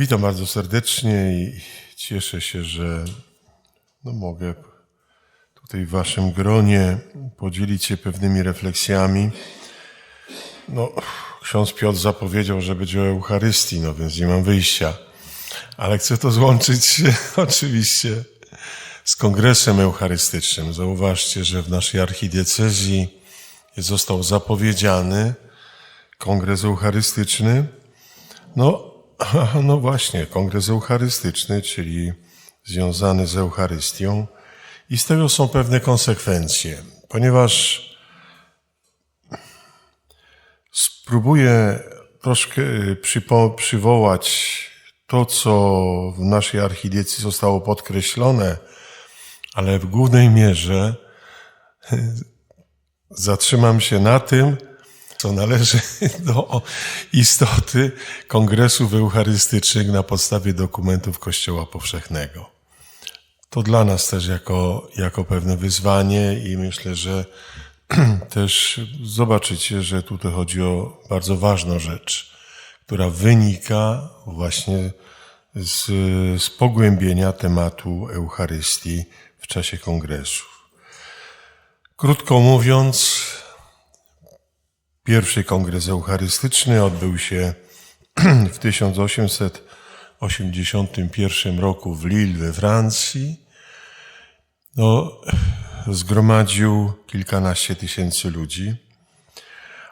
Witam bardzo serdecznie i cieszę się, że no mogę tutaj w Waszym gronie podzielić się pewnymi refleksjami. No, ksiądz Piotr zapowiedział, że będzie o Eucharystii, no więc nie mam wyjścia. Ale chcę to złączyć oczywiście z kongresem eucharystycznym. Zauważcie, że w naszej archidiecezji został zapowiedziany kongres eucharystyczny. No, no właśnie, kongres eucharystyczny, czyli związany z Eucharystią. I z tego są pewne konsekwencje, ponieważ spróbuję troszkę przypo, przywołać to, co w naszej archidiecezji zostało podkreślone, ale w głównej mierze zatrzymam się na tym, co należy do istoty kongresów eucharystycznych na podstawie dokumentów Kościoła Powszechnego. To dla nas też jako, jako pewne wyzwanie i myślę, że też zobaczycie, że tutaj chodzi o bardzo ważną rzecz, która wynika właśnie z, z pogłębienia tematu Eucharystii w czasie kongresów. Krótko mówiąc, Pierwszy kongres eucharystyczny odbył się w 1881 roku w Lille we Francji. No, zgromadził kilkanaście tysięcy ludzi.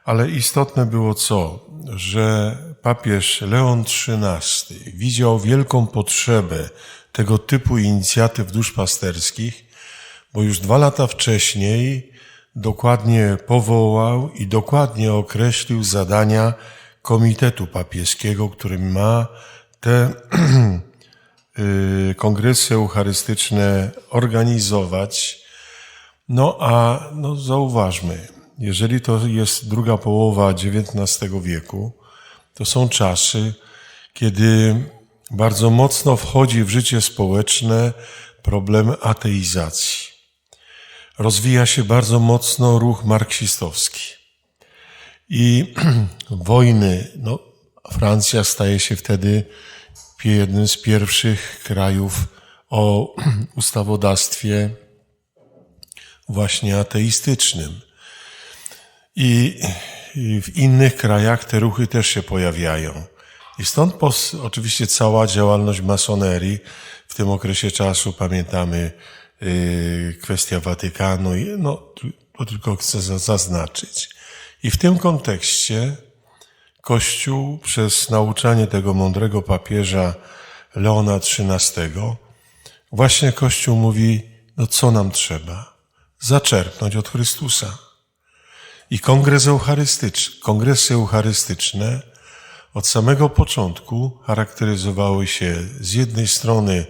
Ale istotne było co? Że papież Leon XIII widział wielką potrzebę tego typu inicjatyw duszpasterskich, bo już dwa lata wcześniej dokładnie powołał i dokładnie określił zadania Komitetu Papieskiego, który ma te kongresy eucharystyczne organizować. No a no zauważmy, jeżeli to jest druga połowa XIX wieku, to są czasy, kiedy bardzo mocno wchodzi w życie społeczne problem ateizacji rozwija się bardzo mocno ruch marksistowski. I wojny, no, Francja staje się wtedy jednym z pierwszych krajów o ustawodawstwie właśnie ateistycznym. I, w innych krajach te ruchy też się pojawiają. I stąd oczywiście cała działalność masonerii w tym okresie czasu, pamiętamy, kwestia Watykanu, no to tylko chcę zaznaczyć. I w tym kontekście Kościół przez nauczanie tego mądrego papieża Leona XIII, właśnie Kościół mówi, no co nam trzeba? Zaczerpnąć od Chrystusa. I kongres eucharystyczny, kongresy eucharystyczne od samego początku charakteryzowały się z jednej strony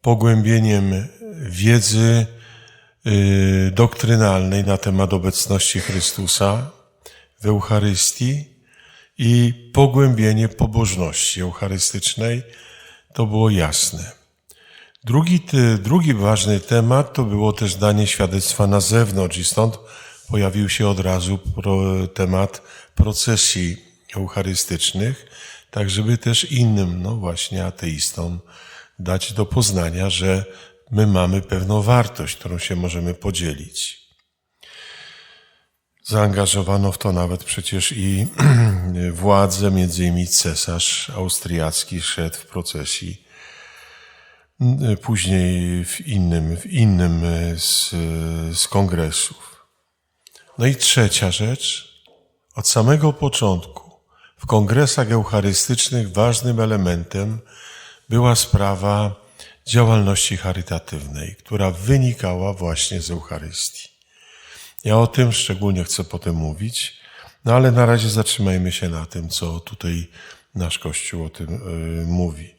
pogłębieniem wiedzy y, doktrynalnej na temat obecności Chrystusa w Eucharystii i pogłębienie pobożności eucharystycznej, to było jasne. Drugi, drugi ważny temat to było też danie świadectwa na zewnątrz i stąd pojawił się od razu temat procesji eucharystycznych, tak żeby też innym, no właśnie ateistom, dać do poznania, że my mamy pewną wartość, którą się możemy podzielić. Zaangażowano w to nawet przecież i władze, między innymi cesarz austriacki szedł w procesji. Później w innym, w innym z, z kongresów. No i trzecia rzecz. Od samego początku w kongresach eucharystycznych ważnym elementem była sprawa działalności charytatywnej, która wynikała właśnie z Eucharystii. Ja o tym szczególnie chcę potem mówić, no ale na razie zatrzymajmy się na tym, co tutaj nasz Kościół o tym yy, mówi.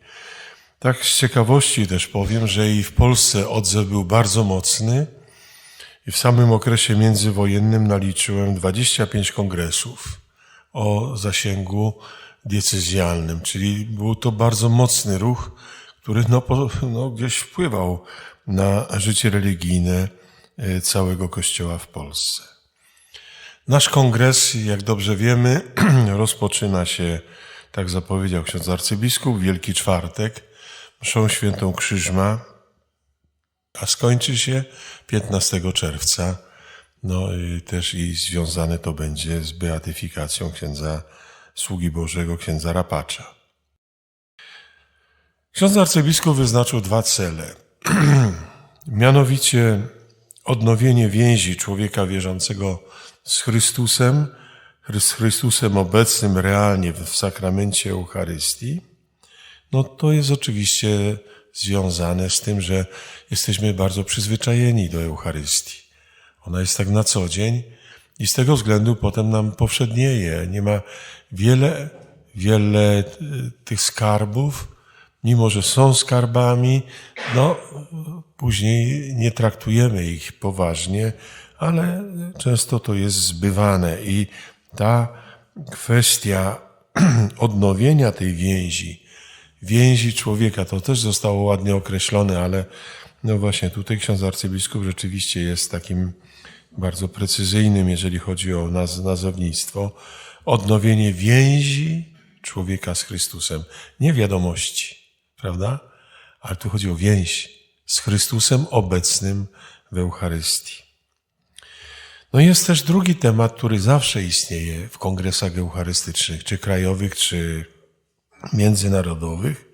Tak z ciekawości też powiem, że i w Polsce odzew był bardzo mocny i w samym okresie międzywojennym naliczyłem 25 kongresów o zasięgu diecezjalnym, czyli był to bardzo mocny ruch, który no, no, gdzieś wpływał na życie religijne e, całego Kościoła w Polsce. Nasz kongres, jak dobrze wiemy, rozpoczyna się tak zapowiedział ksiądz arcybiskup, Wielki Czwartek, mszą świętą Krzyżma, a skończy się 15 czerwca. No i też i związane to będzie z beatyfikacją księdza sługi Bożego, księdza Rapacza. Ksiądz arcybiskup wyznaczył dwa cele. Mianowicie odnowienie więzi człowieka wierzącego z Chrystusem, z Chrystusem obecnym realnie w sakramencie Eucharystii. No to jest oczywiście związane z tym, że jesteśmy bardzo przyzwyczajeni do Eucharystii. Ona jest tak na co dzień i z tego względu potem nam powszednieje. Nie ma wiele, wiele e, tych skarbów, mimo że są skarbami, no później nie traktujemy ich poważnie, ale często to jest zbywane i ta kwestia odnowienia tej więzi, więzi człowieka, to też zostało ładnie określone, ale no właśnie tutaj ksiądz arcybiskup rzeczywiście jest takim bardzo precyzyjnym, jeżeli chodzi o naz nazewnictwo. Odnowienie więzi człowieka z Chrystusem. Nie wiadomości, prawda? Ale tu chodzi o więź z Chrystusem obecnym w Eucharystii. No jest też drugi temat, który zawsze istnieje w kongresach eucharystycznych, czy krajowych, czy międzynarodowych,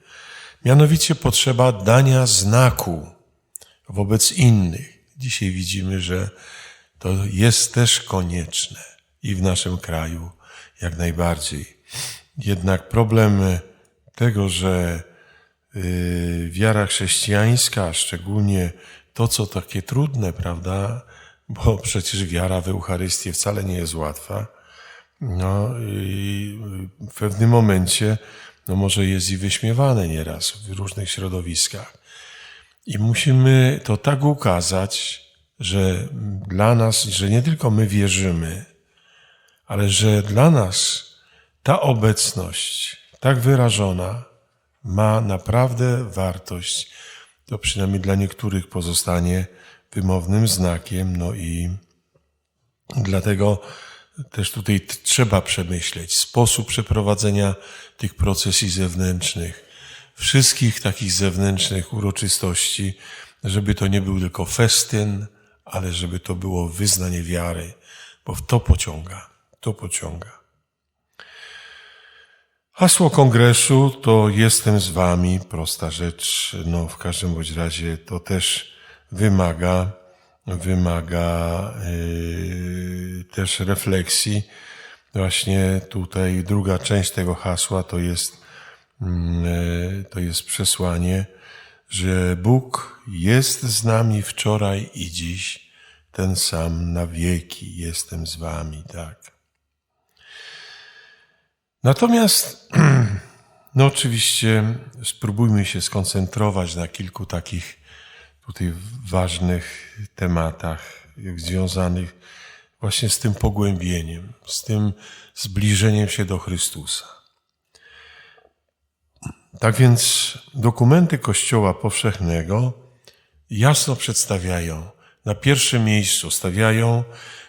mianowicie potrzeba dania znaku wobec innych. Dzisiaj widzimy, że to jest też konieczne i w naszym kraju jak najbardziej. Jednak problem tego, że wiara chrześcijańska, szczególnie to, co takie trudne, prawda, bo przecież wiara w Eucharystię wcale nie jest łatwa, no i w pewnym momencie no może jest i wyśmiewane nieraz w różnych środowiskach. I musimy to tak ukazać, że dla nas, że nie tylko my wierzymy, ale że dla nas ta obecność tak wyrażona ma naprawdę wartość. To przynajmniej dla niektórych pozostanie wymownym znakiem, no i dlatego też tutaj trzeba przemyśleć sposób przeprowadzenia tych procesji zewnętrznych, wszystkich takich zewnętrznych uroczystości, żeby to nie był tylko festyn, ale żeby to było wyznanie wiary, bo to pociąga, to pociąga. Hasło kongresu to jestem z wami, prosta rzecz, no w każdym bądź razie to też wymaga, wymaga yy, też refleksji. Właśnie tutaj druga część tego hasła to jest, yy, to jest przesłanie, że Bóg jest z nami wczoraj i dziś, ten sam na wieki jestem z wami, tak. Natomiast, no oczywiście, spróbujmy się skoncentrować na kilku takich tutaj ważnych tematach związanych właśnie z tym pogłębieniem, z tym zbliżeniem się do Chrystusa. Tak więc dokumenty Kościoła Powszechnego jasno przedstawiają, na pierwszym miejscu stawiają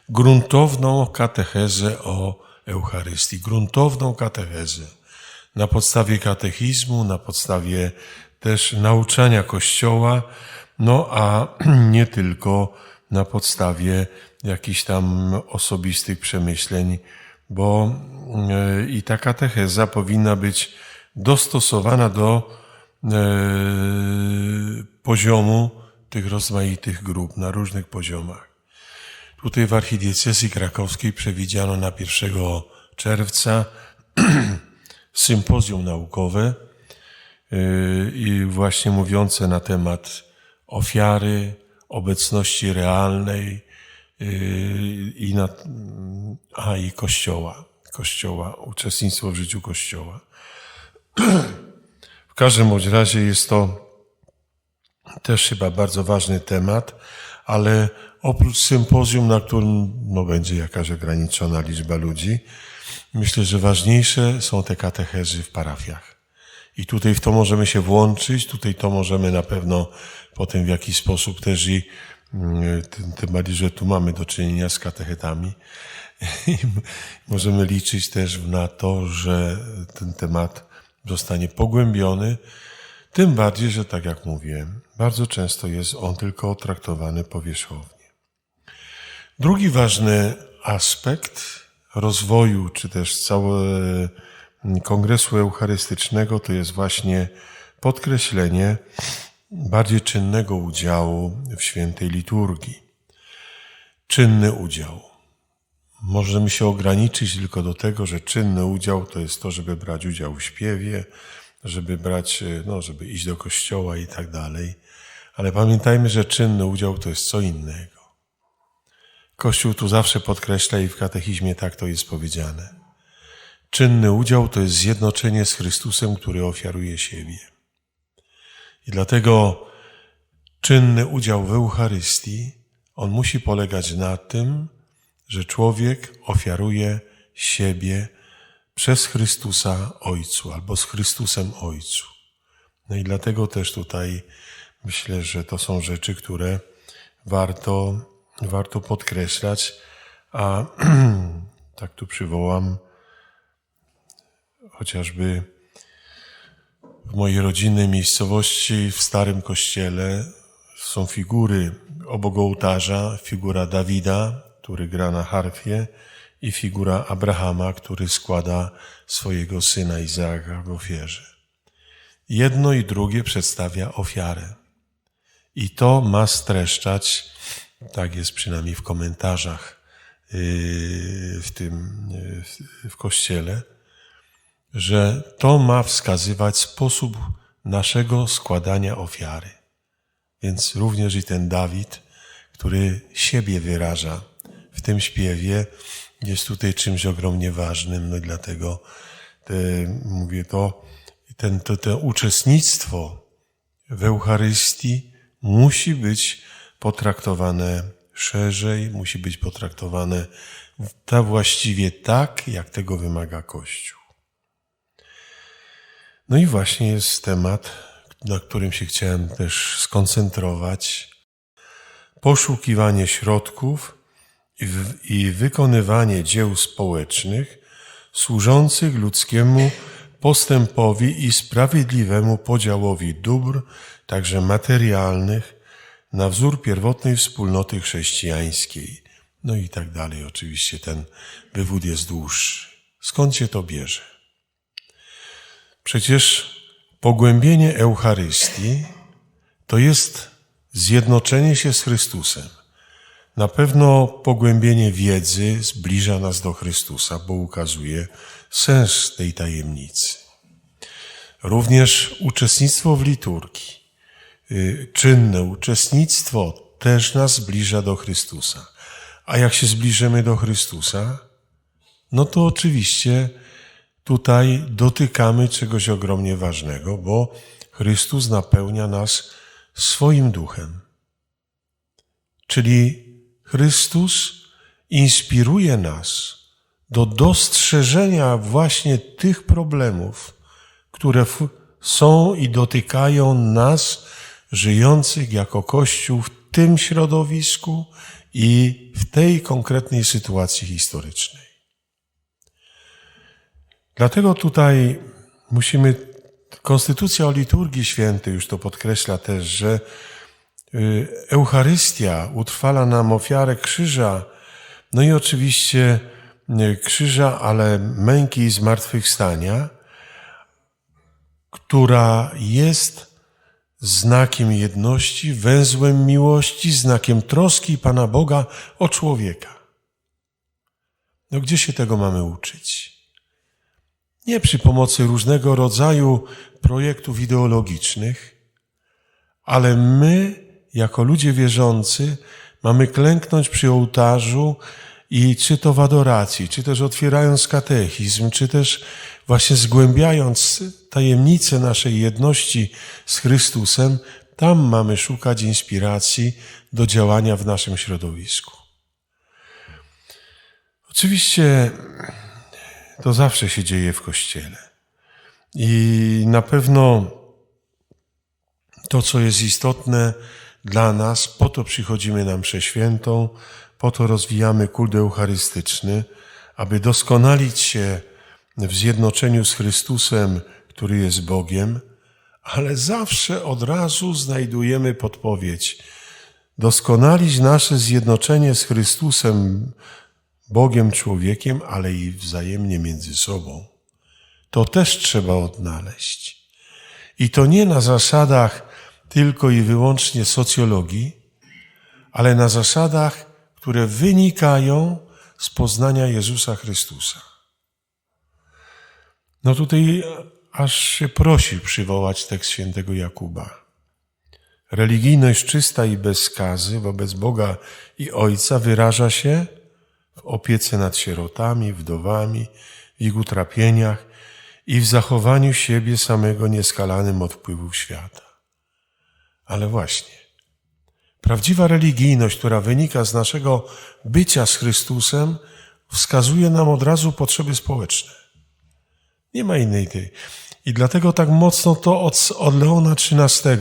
gruntowną katechezę o Eucharystii, gruntowną katechezę na podstawie katechizmu, na podstawie też nauczania Kościoła, no a nie tylko na podstawie jakichś tam osobistych przemyśleń, bo e, i ta katecheza powinna być dostosowana do e, poziomu tych rozmaitych grup na różnych poziomach. Tutaj w archidiecezji krakowskiej przewidziano na 1 czerwca sympozjum naukowe yy, i właśnie mówiące na temat ofiary, obecności realnej yy, i, na, a, i Kościoła, Kościoła, uczestnictwo w życiu Kościoła. W każdym bądź razie jest to też chyba bardzo ważny temat, ale oprócz sympozjum, na którym no, będzie jakaś ograniczona liczba ludzi, myślę, że ważniejsze są te katechezy w parafiach. I tutaj w to możemy się włączyć, tutaj to możemy na pewno potem w jakiś sposób też i Mm, Tym, bardziej, że tu mamy do czynienia z katechetami. I możemy liczyć też na to, że ten temat zostanie pogłębiony. Tym bardziej, że tak jak mówiłem, bardzo często jest on tylko traktowany powierzchownie. Drugi ważny aspekt rozwoju, czy też całego Kongresu Eucharystycznego, to jest właśnie podkreślenie bardziej czynnego udziału w świętej liturgii. Czynny udział. Możemy się ograniczyć tylko do tego, że czynny udział to jest to, żeby brać udział w śpiewie, żeby brać, no, żeby iść do kościoła i tak dalej. Ale pamiętajmy, że czynny udział to jest co innego. Kościół tu zawsze podkreśla i w katechizmie tak to jest powiedziane. Czynny udział to jest zjednoczenie z Chrystusem, który ofiaruje siebie. I dlatego czynny udział w Eucharystii, on musi polegać na tym, że człowiek ofiaruje siebie przez Chrystusa Ojcu albo z Chrystusem Ojcu. No i dlatego też tutaj myślę, że to są rzeczy, które warto, warto podkreślać, a tak tu przywołam chociażby w mojej rodzinnej miejscowości, w Starym Kościele, są figury obok ołtarza, figura Dawida, który gra na harfie i figura Abrahama, który składa swojego syna Izaaka w ofierze. Jedno i drugie przedstawia ofiarę. I to ma streszczać, tak jest przynajmniej w komentarzach yy, w tym, yy, w kościele, że to ma wskazywać sposób naszego składania ofiary. Więc również i ten Dawid, który siebie wyraża w tym śpiewie, jest tutaj czymś ogromnie ważnym. No i dlatego te, mówię to, ten, to, to uczestnictwo w Eucharystii musi być potraktowane szerzej, musi być potraktowane ta właściwie tak, jak tego wymaga Kościół. No i właśnie jest temat, na którym się chciałem też skoncentrować. Poszukiwanie środków i, w, i wykonywanie dzieł społecznych służących ludzkiemu postępowi i sprawiedliwemu podziałowi dóbr, także materialnych, na wzór pierwotnej wspólnoty chrześcijańskiej. No i tak dalej. Oczywiście ten wywód jest dłuższy. Skąd się to bierze? Przecież pogłębienie Eucharystii to jest zjednoczenie się z Chrystusem. Na pewno pogłębienie wiedzy zbliża nas do Chrystusa, bo ukazuje sens tej tajemnicy. Również uczestnictwo w liturgii, czynne uczestnictwo też nas zbliża do Chrystusa. A jak się zbliżymy do Chrystusa, no to oczywiście tutaj dotykamy czegoś ogromnie ważnego, bo Chrystus napełnia nas swoim duchem. Czyli Chrystus inspiruje nas do dostrzeżenia właśnie tych problemów, które są i dotykają nas, żyjących jako Kościół w tym środowisku i w tej konkretnej sytuacji historycznej. Dlatego tutaj musimy, Konstytucja o liturgii świętej już to podkreśla też, że y, Eucharystia utrwala nam ofiarę krzyża, no i oczywiście y, krzyża, ale męki i zmartwychwstania, która jest znakiem jedności, węzłem miłości, znakiem troski Pana Boga o człowieka. No gdzie się tego mamy uczyć? Nie przy pomocy różnego rodzaju projektów ideologicznych, ale my, jako ludzie wierzący, mamy klęknąć przy ołtarzu i czy to w adoracji, czy też otwierając katechizm, czy też właśnie zgłębiając tajemnicę naszej jedności z Chrystusem, tam mamy szukać inspiracji do działania w naszym środowisku. Oczywiście to zawsze się dzieje w Kościele. I na pewno to, co jest istotne dla nas, po to przychodzimy na mszę świętą, po to rozwijamy kult eucharystyczny, aby doskonalić się w zjednoczeniu z Chrystusem, który jest Bogiem, ale zawsze od razu znajdujemy podpowiedź. Doskonalić nasze zjednoczenie z Chrystusem, Bogiem, człowiekiem, ale i wzajemnie między sobą. To też trzeba odnaleźć. I to nie na zasadach tylko i wyłącznie socjologii, ale na zasadach, które wynikają z poznania Jezusa Chrystusa. No tutaj aż się prosi przywołać tekst świętego Jakuba. Religijność czysta i bez skazy wobec Boga i Ojca wyraża się w opiece nad sierotami, wdowami, w ich utrapieniach i w zachowaniu siebie samego nieskalanym od wpływów świata. Ale właśnie, prawdziwa religijność, która wynika z naszego bycia z Chrystusem, wskazuje nam od razu potrzeby społeczne. Nie ma innej tej. I dlatego tak mocno to od, od Leona XIII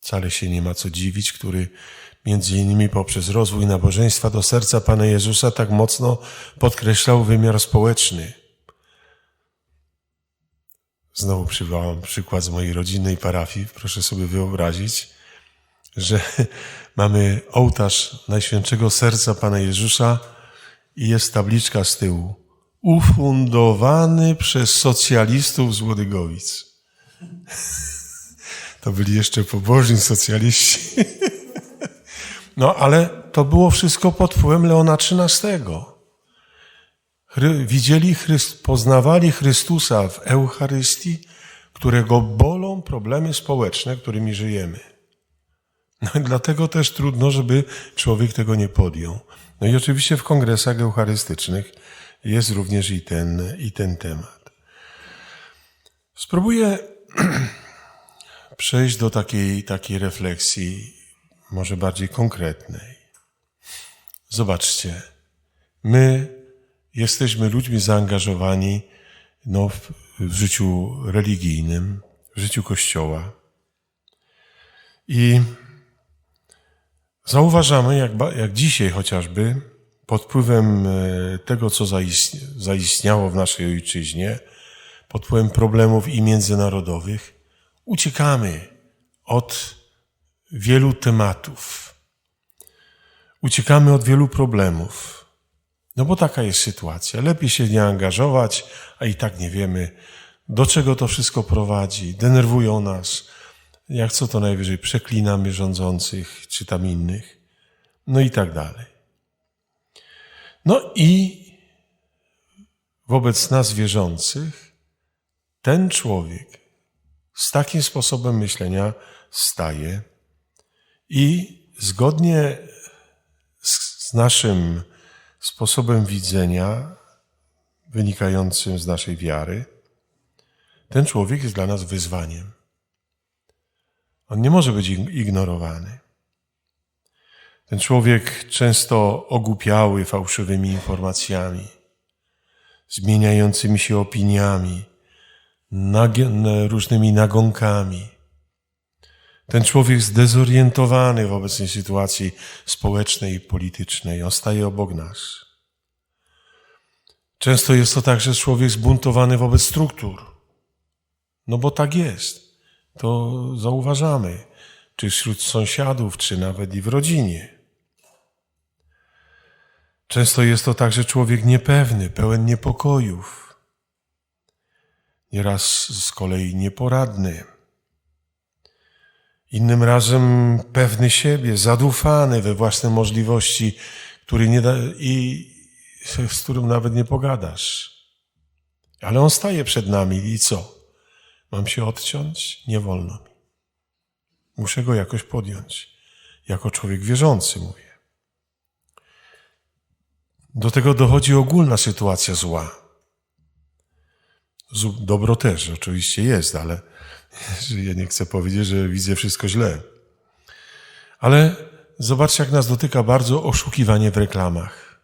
wcale się nie ma co dziwić, który między innymi poprzez rozwój nabożeństwa do serca Pana Jezusa tak mocno podkreślał wymiar społeczny. Znowu przywołam przykład z mojej rodzinnej parafii. Proszę sobie wyobrazić, że mamy ołtarz Najświętszego Serca Pana Jezusa i jest tabliczka z tyłu. Ufundowany przez socjalistów z Łodygowic. To byli jeszcze pobożni socjaliści. No ale to było wszystko pod wpływem Leona XIII. Widzieli, Chryst, poznawali Chrystusa w Eucharystii, którego bolą problemy społeczne, którymi żyjemy. No i dlatego też trudno, żeby człowiek tego nie podjął. No i oczywiście w kongresach eucharystycznych jest również i ten, i ten temat. Spróbuję przejść do takiej, takiej refleksji, może bardziej konkretnej. Zobaczcie, my jesteśmy ludźmi zaangażowani no, w, w życiu religijnym, w życiu Kościoła. I zauważamy, jak, jak dzisiaj chociażby, pod wpływem e, tego, co zaistni- zaistniało w naszej ojczyźnie, pod wpływem problemów i międzynarodowych, uciekamy od wielu tematów. Uciekamy od wielu problemów. No bo taka jest sytuacja. Lepiej się nie angażować, a i tak nie wiemy, do czego to wszystko prowadzi. Denerwują nas. Jak co to najwyżej przeklinamy rządzących, czy tam innych. No i tak dalej. No i wobec nas wierzących, ten człowiek z takim sposobem myślenia staje i zgodnie z naszym sposobem widzenia, wynikającym z naszej wiary, ten człowiek jest dla nas wyzwaniem. On nie może być ig- ignorowany. Ten człowiek często ogłupiały fałszywymi informacjami, zmieniającymi się opiniami, nag- różnymi nagonkami. Ten człowiek zdezorientowany w obecnej sytuacji społecznej i politycznej, on staje obok nas. Często jest to także człowiek zbuntowany wobec struktur. No bo tak jest. To zauważamy, czy wśród sąsiadów, czy nawet i w rodzinie. Często jest to także człowiek niepewny, pełen niepokojów. Nieraz z kolei nieporadny. Innym razem pewny siebie, zadufany we własne możliwości, który nie da, i z którym nawet nie pogadasz. Ale on staje przed nami i co? Mam się odciąć? Nie wolno mi. Muszę go jakoś podjąć. Jako człowiek wierzący mówię. Do tego dochodzi ogólna sytuacja zła. Dobro też oczywiście jest, ale ja nie chcę powiedzieć, że widzę wszystko źle. Ale zobaczcie, jak nas dotyka bardzo oszukiwanie w reklamach.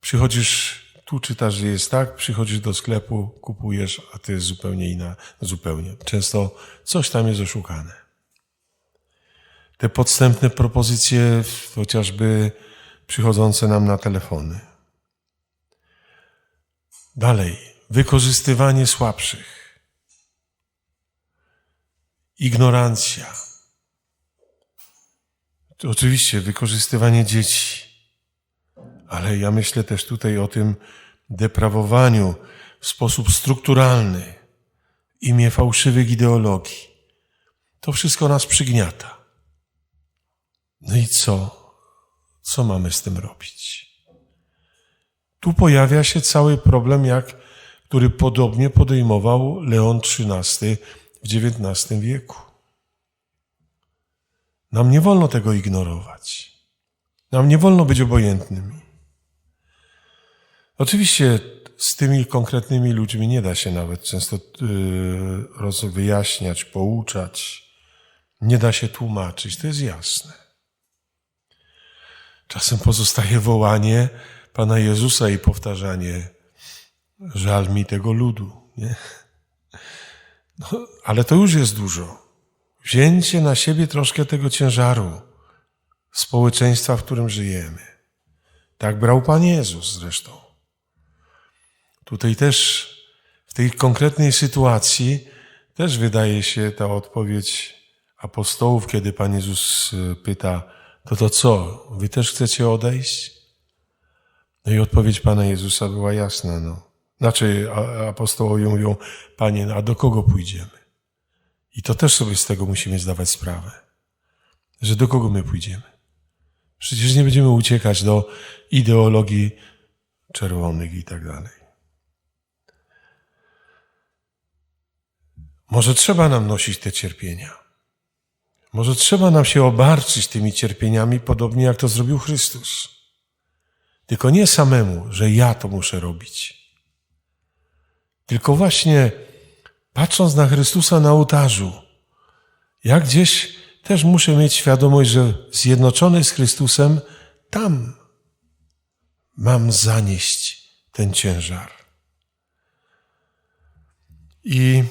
Przychodzisz, tu czytasz, że jest tak, przychodzisz do sklepu, kupujesz, a to jest zupełnie inna, zupełnie. Często coś tam jest oszukane. te podstępne propozycje, chociażby przychodzące nam na telefony. Dalej, wykorzystywanie słabszych, ignorancja. To oczywiście wykorzystywanie dzieci, ale ja myślę też tutaj o tym deprawowaniu w sposób strukturalny, imię fałszywych ideologii. To wszystko nas przygniata. No i co? Co mamy z tym robić? Tu pojawia się cały problem, jak, który podobnie podejmował Leon XIII w XIX wieku. Nam nie wolno tego ignorować. Nam nie wolno być obojętnymi. Oczywiście z tymi konkretnymi ludźmi nie da się nawet często yy, wyjaśniać, pouczać. Nie da się tłumaczyć, to jest jasne. Czasem pozostaje wołanie Pana Jezusa i powtarzanie żal mi tego ludu. Nie? No, ale to już jest dużo. Wzięcie na siebie troszkę tego ciężaru społeczeństwa, w którym żyjemy. Tak brał Pan Jezus zresztą. Tutaj też w tej konkretnej sytuacji też wydaje się ta odpowiedź apostołów, kiedy Pan Jezus pyta, to to co? Wy też chcecie odejść? No i odpowiedź Pana Jezusa była jasna. No. Znaczy apostołowie mówią, Panie, a do kogo pójdziemy? I to też sobie z tego musimy zdawać sprawę, że do kogo my pójdziemy. Przecież nie będziemy uciekać do ideologii czerwonych i tak dalej. Może trzeba nam nosić te cierpienia. Może trzeba nam się obarczyć tymi cierpieniami, podobnie jak to zrobił Chrystus. Tylko nie samemu, że ja to muszę robić. Tylko właśnie patrząc na Chrystusa na ołtarzu, ja gdzieś też muszę mieć świadomość, że zjednoczony z Chrystusem, tam mam zanieść ten ciężar. I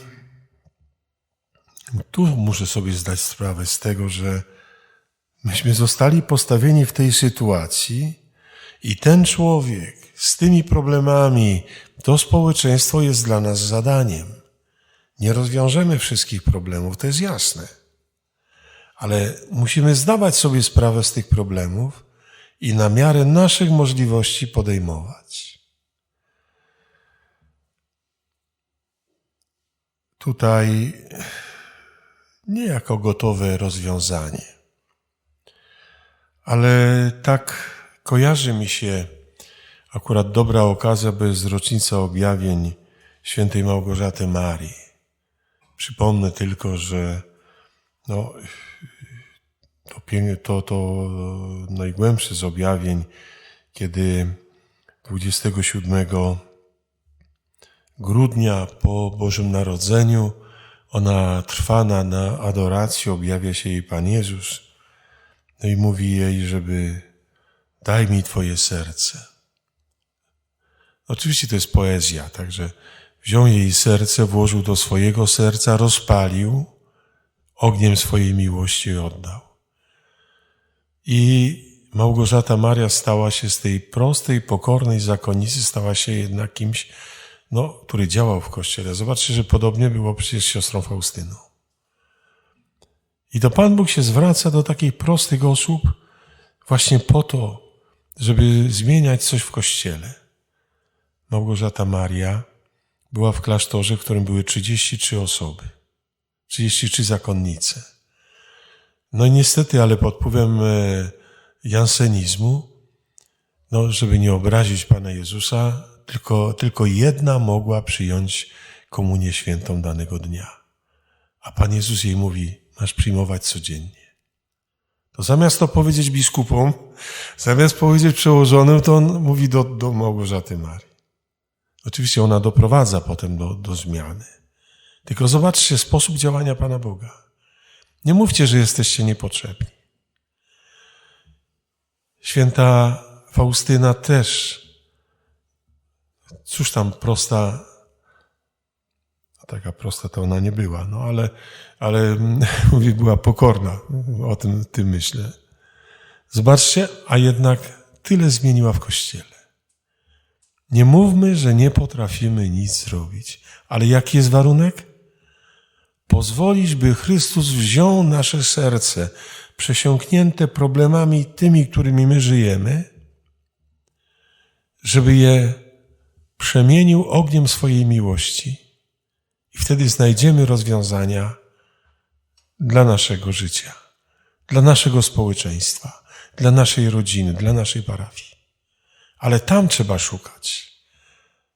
tu muszę sobie zdać sprawę z tego, że myśmy zostali postawieni w tej sytuacji i ten człowiek z tymi problemami, to społeczeństwo jest dla nas zadaniem. Nie rozwiążemy wszystkich problemów, to jest jasne. Ale musimy zdawać sobie sprawę z tych problemów i na miarę naszych możliwości podejmować. Tutaj nie jako gotowe rozwiązanie. Ale tak kojarzy mi się akurat dobra okazja, by z rocznica objawień świętej Małgorzaty Marii. Przypomnę tylko, że no, to, to najgłębsze z objawień, kiedy 27 grudnia po Bożym Narodzeniu ona trwana na adoracji, objawia się jej Pan Jezus, no i mówi jej, żeby daj mi Twoje serce. Oczywiście to jest poezja, także wziął jej serce, włożył do swojego serca, rozpalił, ogniem swojej miłości oddał. I Małgorzata Maria stała się z tej prostej, pokornej zakonnicy, stała się jednak kimś, no, który działał w kościele. Zobaczcie, że podobnie było przecież siostrą Faustyną. I to Pan Bóg się zwraca do takich prostych osób właśnie po to, żeby zmieniać coś w kościele. Małgorzata Maria była w klasztorze, w którym były 33 osoby, 33 zakonnice. No i niestety, ale pod wpływem e, jansenizmu, no, żeby nie obrazić Pana Jezusa, tylko, tylko jedna mogła przyjąć komunię świętą danego dnia. A Pan Jezus jej mówi, masz przyjmować codziennie. To zamiast to powiedzieć biskupom, zamiast powiedzieć przełożonym, to on mówi do, do Małgorzaty Marii. Oczywiście ona doprowadza potem do, do zmiany. Tylko zobaczcie sposób działania Pana Boga. Nie mówcie, że jesteście niepotrzebni. Święta Faustyna też, cóż tam prosta, taka prosta to ona nie była, no ale, ale mówię, była pokorna. O tym, tym myślę. Zobaczcie, a jednak tyle zmieniła w kościele. Nie mówmy, że nie potrafimy nic zrobić. Ale jaki jest warunek? Pozwolić, by Chrystus wziął nasze serce, przesiąknięte problemami tymi, którymi my żyjemy, żeby je przemienił ogniem swojej miłości. I wtedy znajdziemy rozwiązania dla naszego życia, dla naszego społeczeństwa, dla naszej rodziny, dla naszej parafii. Ale tam trzeba szukać.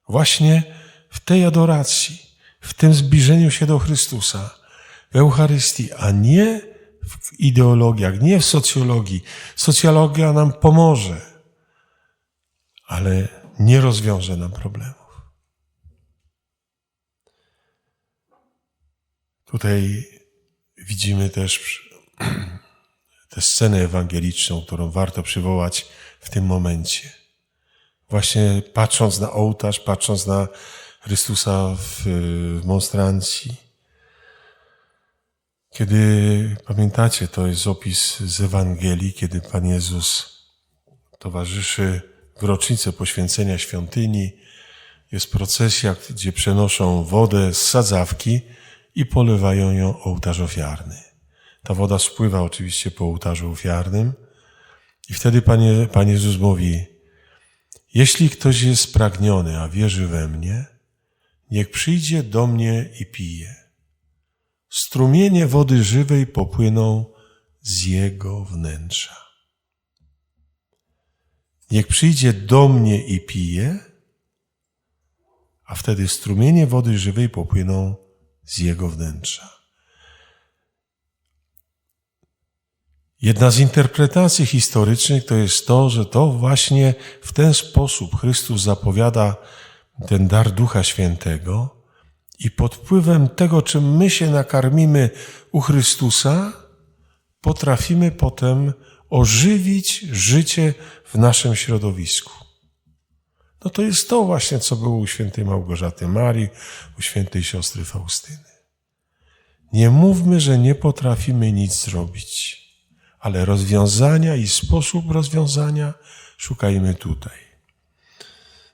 Właśnie w tej adoracji, w tym zbliżeniu się do Chrystusa, w Eucharystii, a nie w ideologiach, nie w socjologii. Socjologia nam pomoże, ale nie rozwiąże nam problemów. Tutaj widzimy też tę scenę ewangeliczną, którą warto przywołać w tym momencie. Właśnie patrząc na ołtarz, patrząc na Chrystusa w, w monstrancji. Kiedy, pamiętacie, to jest opis z Ewangelii, kiedy Pan Jezus towarzyszy w rocznicę poświęcenia świątyni. Jest procesja, gdzie przenoszą wodę z sadzawki i polewają ją ołtarz ofiarny. Ta woda spływa oczywiście po ołtarzu ofiarnym i wtedy Pan, Pan Jezus mówi, jeśli ktoś jest spragniony, a wierzy we mnie, niech przyjdzie do mnie i pije. Strumienie wody żywej popłyną z jego wnętrza. Niech przyjdzie do mnie i pije, a wtedy strumienie wody żywej popłyną z jego wnętrza. Jedna z interpretacji historycznych to jest to, że to właśnie w ten sposób Chrystus zapowiada ten dar Ducha Świętego i pod wpływem tego, czym my się nakarmimy u Chrystusa, potrafimy potem ożywić życie w naszym środowisku. No to jest to właśnie, co było u świętej Małgorzaty Marii, u świętej siostry Faustyny. Nie mówmy, że nie potrafimy nic zrobić, ale rozwiązania i sposób rozwiązania szukajmy tutaj.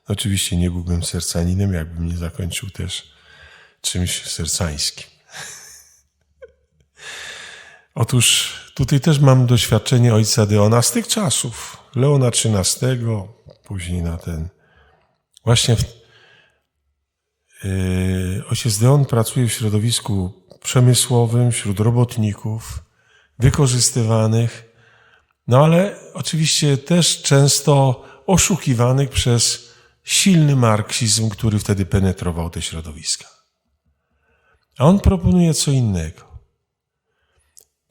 Oczywiście nie byłbym sercaninem, jakbym nie zakończył też czymś sercańskim. Otóż tutaj też mam doświadczenie ojca Deona z tych czasów. Leona XIII, później na ten. Właśnie w, yy, ojciec Deon pracuje w środowisku przemysłowym, wśród robotników, wykorzystywanych, no ale oczywiście też często oszukiwanych przez silny marksizm, który wtedy penetrował te środowiska. A on proponuje co innego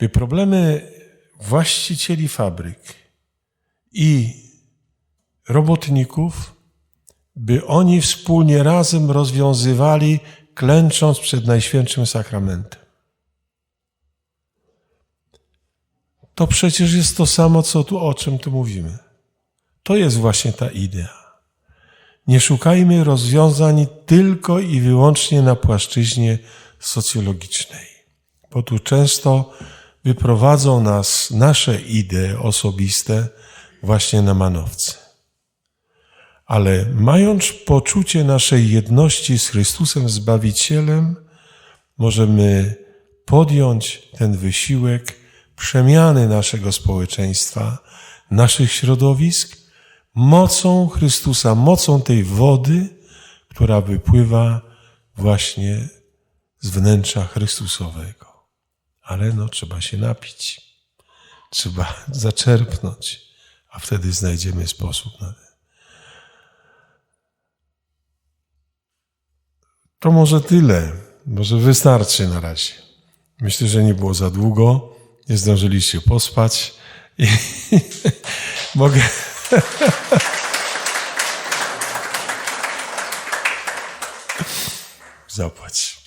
by problemy właścicieli fabryk i robotników, by oni wspólnie razem rozwiązywali, klęcząc przed Najświętszym Sakramentem. To przecież jest to samo, co tu, o czym tu mówimy. To jest właśnie ta idea. Nie szukajmy rozwiązań tylko i wyłącznie na płaszczyźnie socjologicznej, bo tu często wyprowadzą nas nasze idee osobiste właśnie na manowce. Ale mając poczucie naszej jedności z Chrystusem Zbawicielem, możemy podjąć ten wysiłek przemiany naszego społeczeństwa, naszych środowisk, mocą Chrystusa, mocą tej wody, która wypływa właśnie z wnętrza Chrystusowego ale no trzeba się napić. Trzeba zaczerpnąć, a wtedy znajdziemy sposób na to. To może tyle. Może wystarczy na razie. Myślę, że nie było za długo. Nie zdążyliście pospać. I mogę. Zapłać.